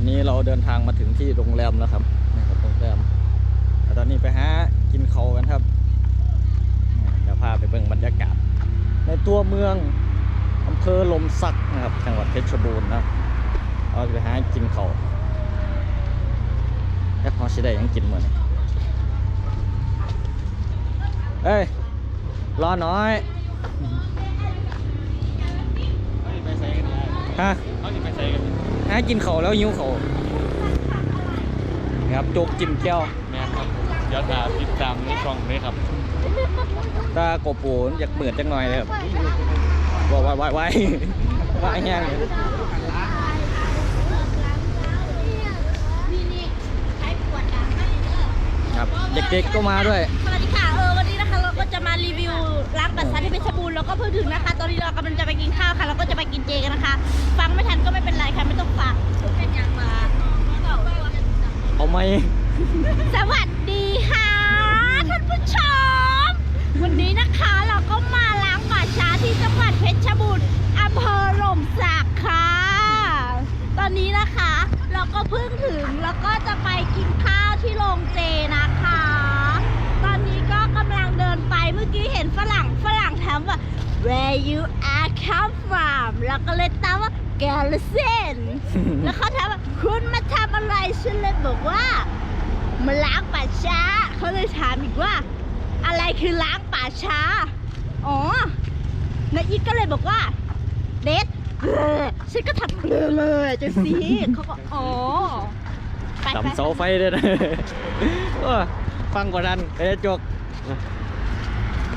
อนนี้เราเดินทางมาถึงที่โรงแรมแล้วครับนี่ครับโรงแรมแล้วตอนนี้ไปหากินเขาวกันครับนี่เดี๋ยวพาไปเบิ่งบรรยากาศ ในตัวเมืองอำเภอลมสักนะครับจังหวัดเพชรบูรณ์นะเราจะไปหากินเขาวแล้วเขาสิได้หยังกินเหมือนเอ้ยรอหน่อยเขาจะไปใส่กันได้ฮะเขาจะไปใส่กัน หากินเขาวแล้วหิวเขาวนี่ครับโจกจิ้มแก้วแม่ครับผมเดี๋ยวตาติดตามในช่องนี้ครับตาโกโปนอยากเหมือนจังหน่อยเลยครับว่าว่าว่าว่าว่าแห้งเลยนี่นี่ใช้ขวดน้ำให้เด้อครับเด็กๆก็มาด้วย ชรบูรณ์แล้วก็เพิ่งถึงนะคะ ตอนนี้เรากำลังจะไปกินข้าวค่ะแล้วก็จะไปกินเจกันนะคะ ฟังไม่ทันก็ไม่เป็นไรค่ะไม่ต้องฟังเป็นอย่างมาเอาไหมสวัสดีค่ะ ท่านผู้ชม วันนี้นะคะเราก็มาล้างป่าช้าที่จังหวัดเพชรบูรณ์อำเภอหล่มสักค่ะ ตอนนี้นะคะ เราก็เพิ่งถึงแล้วก็จะไปกินข้าวที่โรงเจนะคะ ตอนนี้ก็กำลังเดินไปเมื่อกี้เห็นฝรั่งฝรั่งถามว่า where you are come from แล้วก็เลยตามว่า g a l s e n แล้วเขาถามว่าคุณมาทำอะไรฉันเลยบอกว่ามาล้างป่าช้า เขาเลยถามอีกว่า อะไรคือล้างป่าช้า อ๋อนายอีกก็เลยบอกว่าเดทเออฉันก็ทำเออเลยจะสิเขาก็อ๋อไปไป ต่ำเสาไฟด้วยนะเออฟังกว่าดันเอ้ยจก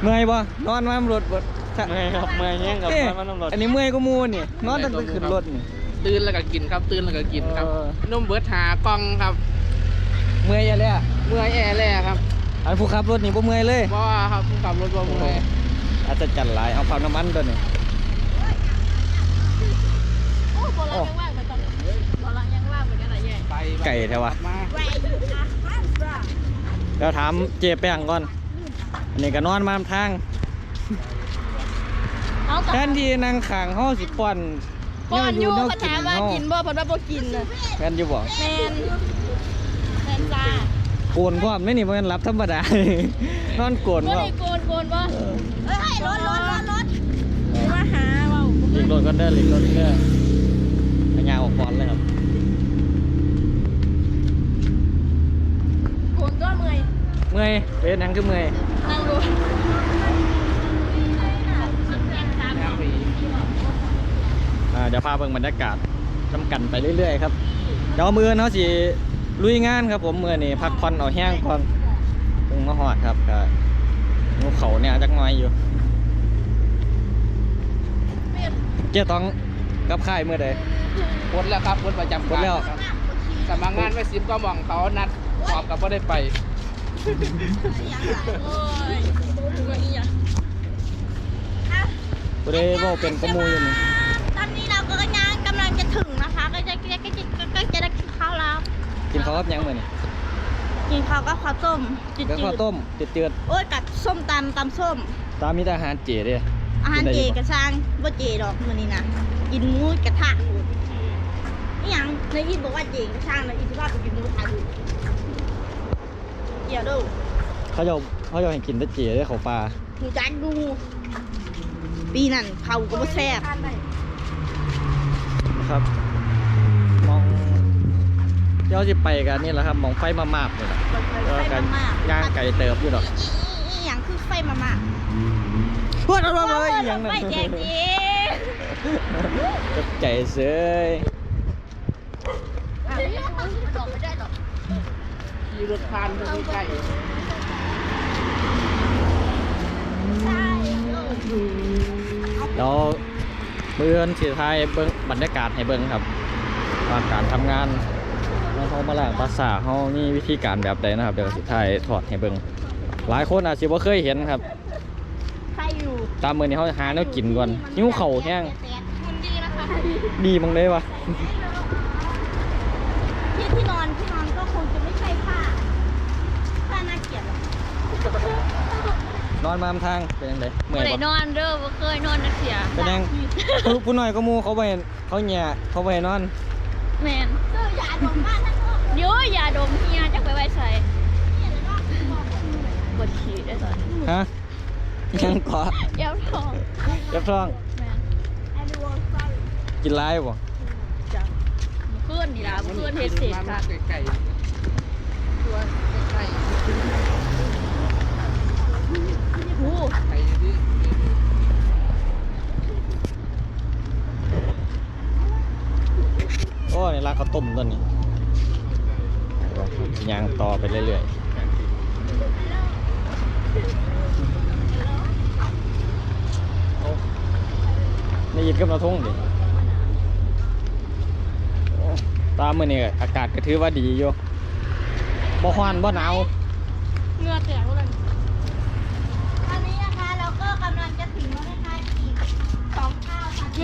เมื่อยบ่นอนมารถบ่ถ้าเมื่อยครับเมื่อยแห้งกับเอ๊ะมันน้ำรถอันนี้เมื่อยก็มูนี่นอนตั้งแต่ขึ้นรถนี่ตื่นแล้วก็กินครับตื่นแล้วก็กินครับเออนุ่มเบิร์ดหากล้องครับ เมื่อยอย่าเลยอะเมื่อยแอร์แล่ครับอันผู้ขับรถนี่บ่เมื่อยเลยเพราะว่าครับผู้ขับรถบ่เมื่อยอาจจะจัดหลายเอาความน้ำมันตัวนี้โอ้โบราณยังว่างเหมือนกันโบราณยังว่างเหมือนกันอะไรแย่ไปไก่แท้วะมาแวร์ยูอาร์คัมฟรอมเดี๋ยวถามเจแป้งก่อน อันนี้ก็นอนมาทางเอาต่อแทนที่นั่งข้างห้อสิป้อนก่อนอยู่แนวเขาถามว่าเฮกินบ่เพิ่นว่าบ่กินน่ะแม่นอยู่บ่แมนแมนจ้าโกนพร้อมไม่นี่บ่แม่นรับธรรมดา นอนโกนบ่พร้อได้มโกนโกนบ่เอ้ยรถรถรถรถมาหาเว้าหลีกรถก็ได้อหลีกรถเด้อพยาออกก่อนเลยครับ โกนตัวเมื่อย เมื่ อยเป็นหยังคือเมื่อยนั่งดูอ่าเดี๋ยวพาเบิ่งบรรยากาศจำกันไปเรื่อยๆครับเดี๋ยวมือเนาะสิลุยงานครับผมมือนี่พักผ่อนเอาแห้งก่อนเพิ่งมาหอดครับก็งูเขาเนี่ยจักหน่อยอยู่เจ้าต้องกับค่ายมือใดหมดแล้วครับหมดประจำหมดแล้วครับสมัครงานไว้สิบก็มองเขานัดสอบกับว่าได้ไป โอ้ยตัวนี้อะตัวได้บ่เป็นกระมูอยู่นี่ตอนนี้เราก็กำลังกำลังจะถึงนะคะ ก็จะก็จะก็จะได้กินข้าวแล้ว กินข้าวกับหยังมื้อนี่กินข้าวกับข้าวต้มจืดกับข้าวต้มเจืดๆโอ้ยกับส้มตำตำส้ม ๆตามมีแต่อาหารเจเด้ อาหารกินได้เจอยู่บ่กระช่างว่าเจดอกมื้อนี้นะกินหมูกระทะนี่ยังในอีทบอกว่าเจกระช่างนะอีทว่าไปกินหมูกระทะอยู่ เกี่ยวดูเขาจะเขาจะให้กินแต่เจเด้เขาปลาหูจักดู ปีนั้นเขาก็บ่แซ่บนะครับ มองเดี๋ยวสิไปกันนี่แหละครับมองไฟมามาบเลยล่ะไฟกันมากๆย่างไก่เติบอยู่ดอกอีหยังคือไฟมามากพูดอะไรเลยอหยังไฟนั้นแจกเจตกใจเสย ขี่รถผ่านไปใกล้แล้วมืออนสิทายเบิ้งบรรยากาศให้เบิ้งครับว่าการทำงานของเขามาล่างภาษาเขามีวิธีการแบบใดนะครับ เดี๋ยวสิทายถอดให้เบิ้งหลายคนอาจจะบ่เคยเห็นครับใครอยู่ตามมือนี้เขาหาแนวกินก่อนหิวเข่าวแห้งมันดีนะคะดีมังเลยวะ ที่ที่นอนที่นอนก็คงจะไม่ใช่ผ้าผ้าน่าเกลียดหรอก น อนมาทำทางเป็นยังไงเมื่อยบ่ได้นปะอนเด้อบ่เคยนอนนักเสียเป็นยัง ผู้ผู้น้อยก็หมูเขาไปเขาแหย่เขาไปนอน แมนเจ้ยยาดมบ้านทั้งหมดเดี๋ยวยาดมเฮียจะไปไว้ใส่กดขี่ได้ตอนฮะยังเกาะเอวทองเรียบร้องแม่ไอ้ดูวฟังกินไรบ่จังเพื่อนนี่ล่ะเพื่อนเฮ็ดเสร็จมาค่ะไก่ๆตัวไก่ โอ้ๆไก่ที่โอ้นี่ร้านข้าวต้มต้นนี้ยางต่อไปเรื่อยๆนี่ยินกับเราทุ่งดิตามมือนี่อากาศก็ถือว่าดีอยู่บ่ฮ้อนบ่หนาว เงือแตกแล้วตอนนี้นะคะเราก็กำลังจะถึงแล้วนะคะอีกสอง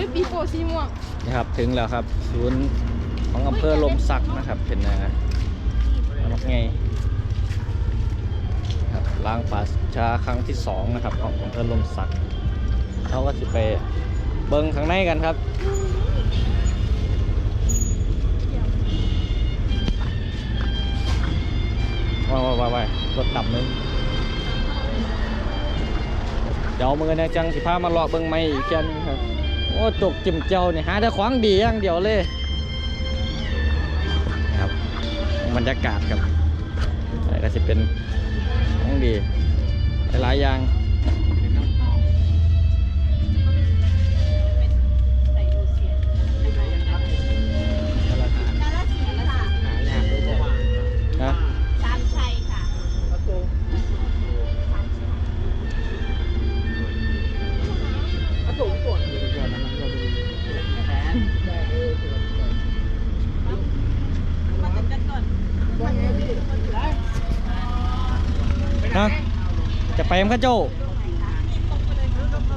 วยปีโป้สีม่วงนะครับถึงแล้วครับศูนย์ของอำเภอลมสักนะครับเป็นนะนักไงครับล้างป่าช้าครั้งที่สองนะครับของอำเภอลมสักเราก็จะไปเบิ้งข้างในกันครับว้าวว้าวว้าวรถต่ำนึงเดี๋ยวมือนะจังสิพามาเลาะเบิ้งไม่อีกแค่นึงครับ อ้ตกจิมเจ้านี่หาแต่ของดีอย่างเดียวเลยครับบรรยากาศครับอะไรก็จะเป็นของดีหลายอย่าง ข้าเจ้า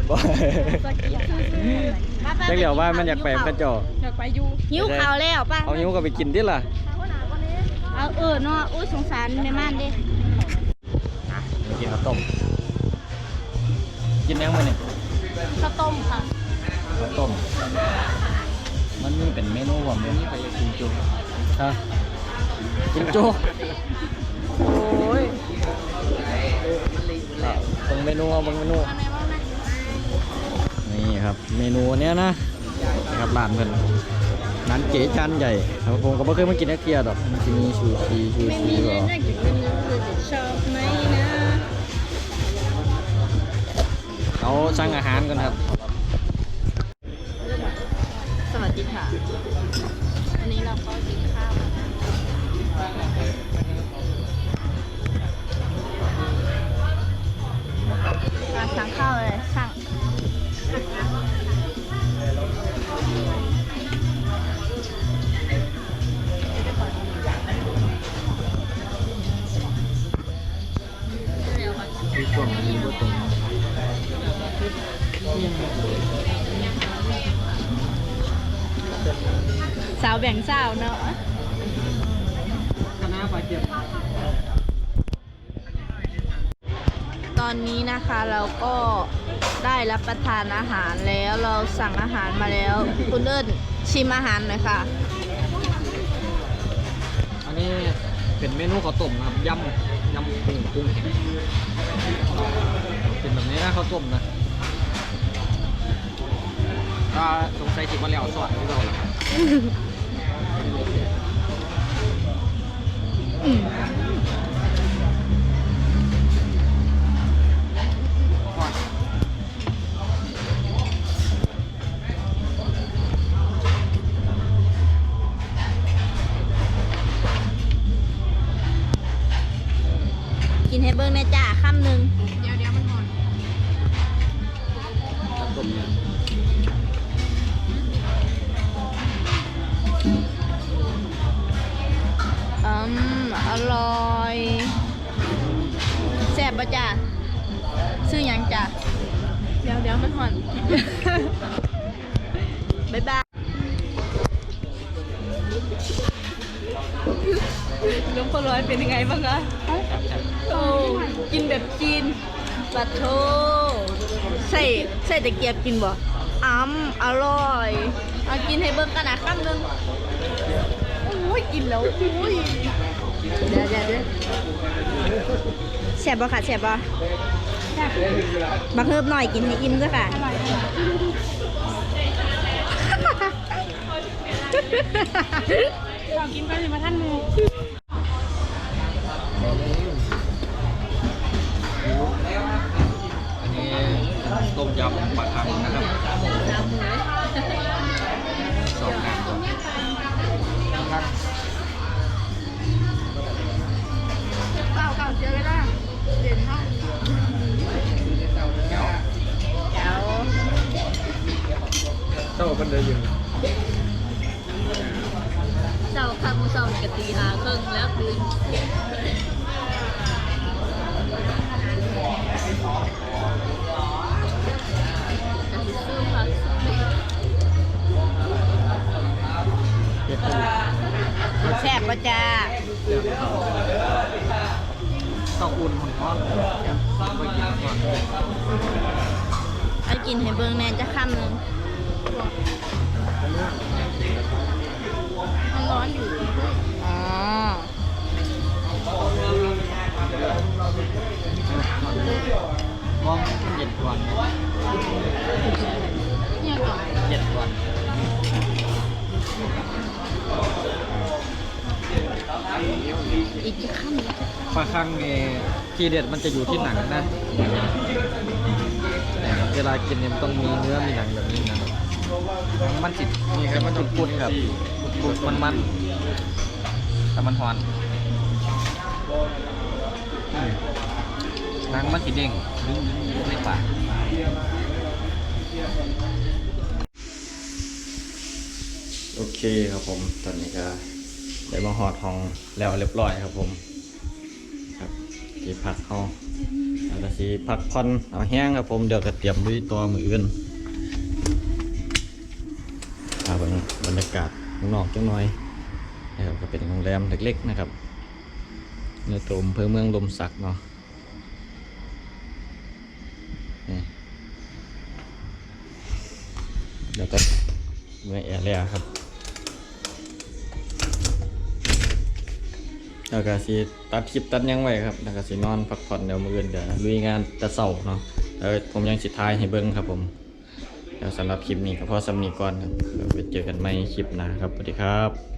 บ่จักเหลียวว่ามันอยากไปมั้งข้าเจ้าอยากไปอยู่หิวข้าวแล้วป่ะเอานิ้วก็ไปกินดิล่ะเอาเออเนาะอุ้ยสงสารแม่ม่านเด้ไปกินข้าวต้มกินยังมาเนี่ยข้าวต้มค่ะข้าวต้มมันมีเป็นเมนูว่ามันมีไปกินจุฮะกินจุ เมนูเอาเบิ่งเมนู นี่ครับ เมนูเนี้ยนะนะครับร้านเพิ่นร้านเก๋จานใหญ่ครับผมก็ไม่เคยมากินนักเกียร์ดอกมันจะมีชูชีชูชีหรอชอบไหมนะเขาสั่งอาหารกันครับ สวัสดีค่ะอันนี้เราก็กินข้าว มาสั่งข้าวเลยสั่งสาวแบ่งสาวเนาะคณะฝ่าเก็บ ตอนนี้นะคะเราก็ได้รับประทานอาหารแล้วเราสั่งอาหารมาแล้วคุณเอิญชิมอาหารหน่อยค่ะ อันนี้เป็นเมนูข้าวต้มนะครับยำยำกุ้งกุ้งแห้งเป็นแบบนี้นะข้าวต้มนะก็สงสัยจิบมาแล้วสอดที่เราแหละครับ กินให้เบิ้งนะจ้าคำหนึ่งเดี๋ยวเดี๋ยวมันหอนข้าวต้มเนี่ยอืมอร่อยแซ่บปะจ้าซื้อหยังจ้าเดี๋ยวเดี๋ยวมันหอน บ๊ายบาย ลุงพลร้อยเป็นยังไงบ้างคะโอ้กินแบบจีนปัดโทใส่ใส่ตะเกียบกินบ่อ้ำอร่อยเอากินให้เบิ้งกันนะคำหนึ่งโอ้ยกินแล้วอุ้ยเดี๋ยวเดี๋ยวเดี๋ยวแซ่บบ่ค่ะแซ่บบ่บักเฮิบหน่อยกินให้อิ่มด้วยค่ะ เรากินไปเลยมาท่านหมูอันนี้ต้มยำปลาคังนะครับสองน้ำก่อนเก่าเก่าเจอเลยนะเด่นห้องเดี๋ยวเดี๋ยวเจ้าคนเดียว อยู่เจ้าข้างมือเจ้านี่กตีหาเครึ่องแล้วคืนแซ่บบ่จ้าต้องอุ่นหุ่นทอไปกินก่อนเอากินให้เบิ่งแน่จะคำหนึ่ง มันร้อนอยู่อ๋อมองเย็นก่อนเนี่ยก่อนเย็นก่อนอีกจะคำหนึ่งปลาคังนี่ทีเด็ดมันจะอยู่ที่หนังนะเวลากินเนี่ยมันต้องมีเนื้อมีหนังแบบนี้นะนังมันจิตนี่ครับมันจุดปุดครับ ปุดมันมันแต่มันหอนอืมหนังมันสีเด้งดึงดึงดึงในปากโอเคครับผมตอนนี้ก็ได้มาหอดห้องแล้วเรียบร้อยครับผม ครับที่พักเขาเอาละสิพักผ่อนเอาแห้งครับผมเดี๋ยวจะเตรียมด้วยตัวมืออื่นเอาเบิ่งบรรยากาศ ข้างนอกจังหน่อยนะครับก็เป็นโรงแรมเล็กๆนะครับในตัวอำเภอเมืองลมสักเนาะเดี๋ยวจะเมื่อแอร์แล้วครับแล้วก็สิตัดคลิปตัดยังไว้ครับแล้วก็สินอนพักผ่อนเดี๋ยวมื้ออื่นเดี๋ยวลุยงานแต่เช้าเนาะแล้วผมยังสิท้ายให้เบิ่งครับผม แล้วสำหรับคลิปนี้ก็พอสำนีก่อนครับไปเจอกันใหม่คลิปหน้าครับสวัสดีครับ